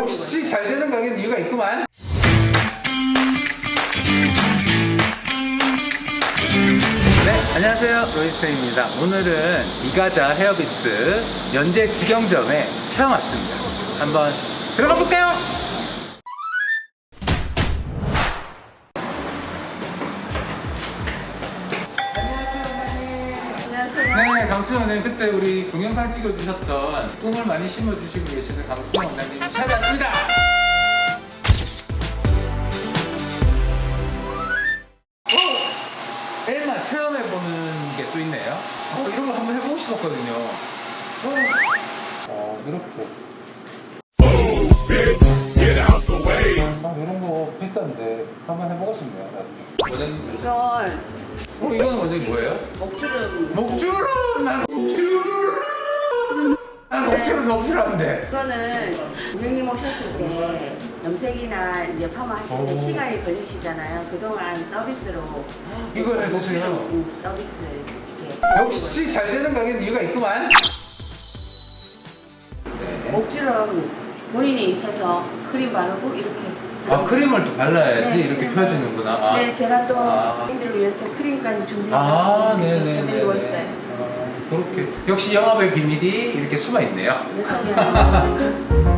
역시 잘 되는 가게는 이유가 있구만. 네, 안녕하세요. 로이스입니다. 오늘은 이가자 헤어비스 연재 직영점에 처음 왔습니다. 한번 들어가 볼까요? 네, 강수영 원장님 그때 우리 동영상 찍어주셨던 꿈을 많이 심어주시고 계시는 강수영 원장님 또 있네요. 어, 이런 걸 한번 해보고 싶었거든요. 어, 어 이렇게. 아, 이런 거 비싼데 한번 해보고 싶네요. 나중에. 이건 어, 이거는 원장님 뭐예요? 목주름. 목주름! 난 목주름! 난 목주름 너무 필요한데. 이거는 고객님 오셨을 때 염색이나 이제 파마 하실 때 오. 시간이 걸리시잖아요. 그동안 서비스로 이걸 해주세요. 응, 서비스 이렇게. 역시 잘 되는 가게는 이유가 있구만. 목주름 본인이 해서 크림 바르고 이렇게. 아, 크림을 또 발라야지 네, 이렇게 네. 펴지는구나. 아. 네, 제가 또 아. 고객님들을 위해서 크림까지 준비해서 아, 네네네. 드리고 있어요. 그렇게. 역시 영업의 비밀이 이렇게 숨어 있네요. 그래서 그냥